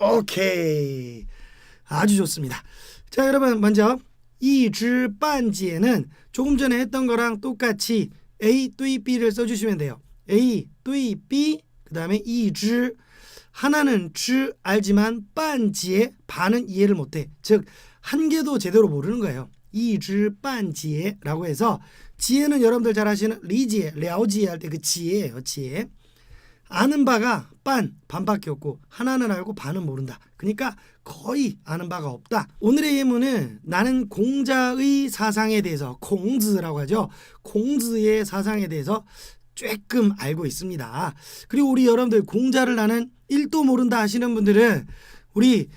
오케이. 아주 좋습니다. 자, 여러분 먼저 이지반제는 조금 전에 했던 거랑 똑같이 A 뚜이 B를 써주시면 돼요. A 뚜이 B 그 다음에 이지 하나는 지 알지만 반제 반은 이해를 못해. 즉 한 개도 제대로 모르는 거예요. 이지반제라고 해서 지혜는 여러분들 잘 아시는 리지혜, 려지혜 할때 그 지혜예요. 지혜. 아는 바가 반 반밖에 없고 하나는 알고 반은 모른다. 그러니까 거의 아는 바가 없다. 오늘의 예문은 나는 공자의 사상에 대해서 공즈라고 하죠. 공즈의 사상에 대해서 조금 알고 있습니다. 그리고 우리 여러분들 공자를 나는 1도 모른다 하시는 분들은 우리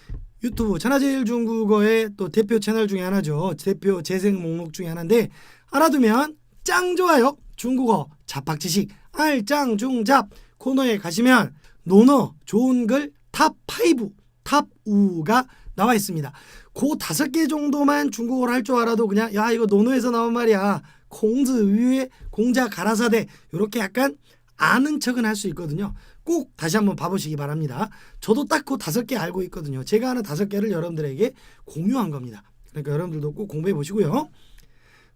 유튜브 천하제일 중국어의 또 대표 채널 중에 하나죠. 대표 재생 목록 중에 하나인데 알아두면 짱 좋아요. 중국어 잡학 지식 알짱 중잡 코너에 가시면 노너 좋은 글 탑 5, 탑 5가 나와 있습니다. 그 다섯 개 정도만 중국어를 할 줄 알아도 그냥 야 이거 노노에서 나온 말이야. 공즈 위에 공자 가라사대 이렇게 약간 아는 척은 할 수 있거든요. 꼭 다시 한번 봐보시기 바랍니다. 저도 딱 그 다섯 개 알고 있거든요. 제가 아는 다섯 개를 여러분들에게 공유한 겁니다. 그러니까 여러분들도 꼭 공부해 보시고요.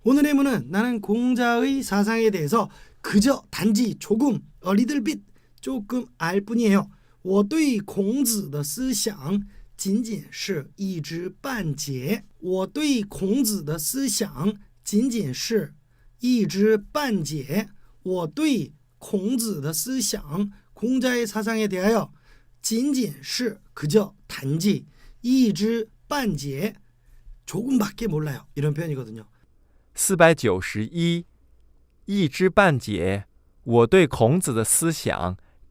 오늘의 문은 나는 공자의 사상에 대해서 그저 단지 조금 little bit 조금 알 뿐이에요. 我对孔子的思想仅仅是一知半解。我对孔子的思想仅仅是一知半解。我对孔子的思想 공자의 사상에 대하여 仅仅是 그저 단지 一知半解 조금밖에 몰라요. 이런 표현이거든요. 四百九十一，一知半解。我对孔子的思想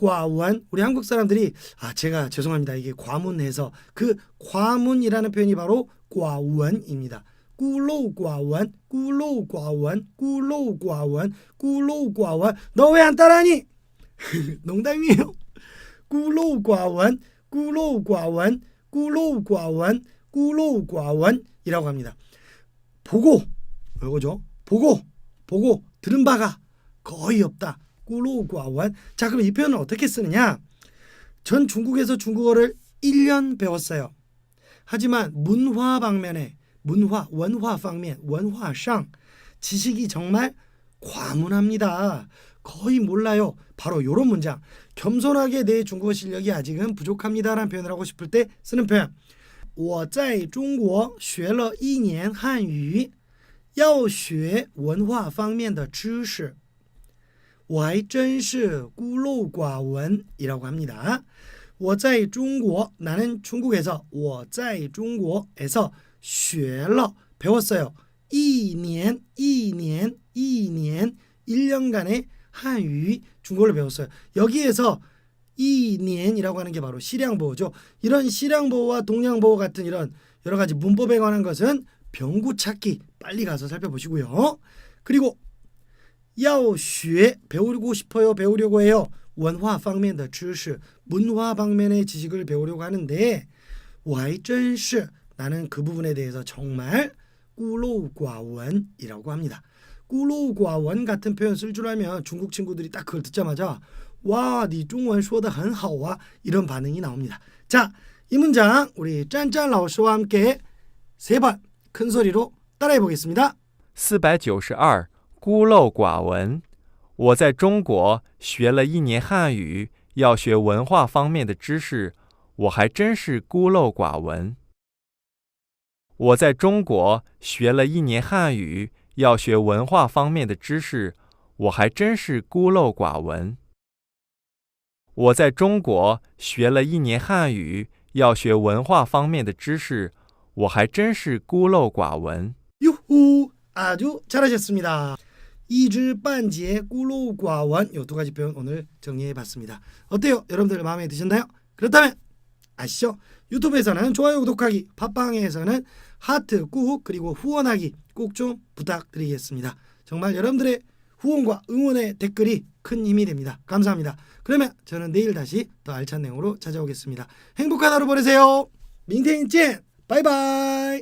과원. 우리 한국 사람들이 아 제가 죄송합니다. 이게 과문해서 그 과문이라는 표현이 바로 과원입니다. 꾸로과원, 꾸로과원, 꾸로과원, 꾸로과원. 너 왜 안 따라하니? 농담이에요. 꾸로과원, 꾸로과원, 꾸로과원, 꾸로과원이라고 합니다. 보고 이거죠. 보고 보고 들은 바가 거의 없다. 꾸로과원. 자, 그럼 이 표현을 어떻게 쓰느냐? 전 중국에서 중국어를 1년 배웠어요. 하지만 문화 방면에 문화 원화 방면 원화상 지식이 정말 과문합니다. 거의 몰라요. 바로 이런 문장. 겸손하게 내 중국어 실력이 아직은 부족합니다라는 표현을 하고 싶을 때 쓰는 표현. 我在中国学了一年汉语，要学文化方面的知识。 我还真是孤陋寡闻이라고 합니다. 我在中国 나는 중국에서 我在中国에서 学了 배웠어요. 一年一年一年 1년간의 한유 중국어를 배웠어요. 여기에서 이년이라고 하는 게 바로 실량보호죠. 이런 실량보호와 동량보호 같은 이런 여러 가지 문법에 관한 것은 병구 찾기 빨리 가서 살펴보시고요. 그리고 要学 배우고 싶어요. 배우려고 해요. 원화 방면의 지식, 문화 방면의 지식을 배우려고 하는데 我还真是 나는 그 부분에 대해서 정말孤陋寡闻이라고 합니다.孤陋寡闻 같은 표현 쓸 줄 알면 중국 친구들이 딱 그걸 듣자마자 와, 네 중원 说的很好啊 이런 반응이 나옵니다. 자, 이 문장 우리 짠짠 라오스와 함께 세 번 큰 소리로 따라해 보겠습니다. 四百九十二， 孤陋寡闻。我在中国学了一年汉语，要学文化方面的知识，我还真是孤陋寡闻。我在中国学了一年汉语，要学文化方面的知识，我还真是孤陋寡闻。我在中国学了一年汉语，要学文化方面的知识，我还真是孤陋寡闻。 유후 아주 잘하셨습니다. 이주반지의 꿀로과원 요두 가지 표현 오늘 정리해 봤습니다. 어때요? 여러분들 마음에 드셨나요? 그렇다면 아시죠? 유튜브에서는 좋아요, 구독하기, 팟빵에서는 하트 꾹 그리고 후원하기 꼭 좀 부탁드리겠습니다. 정말 여러분들의 후원과 응원의 댓글이 큰 힘이 됩니다. 감사합니다. 그러면 저는 내일 다시 더 알찬 내용으로 찾아오겠습니다. 행복한 하루 보내세요. 민태인 찐 바이바이.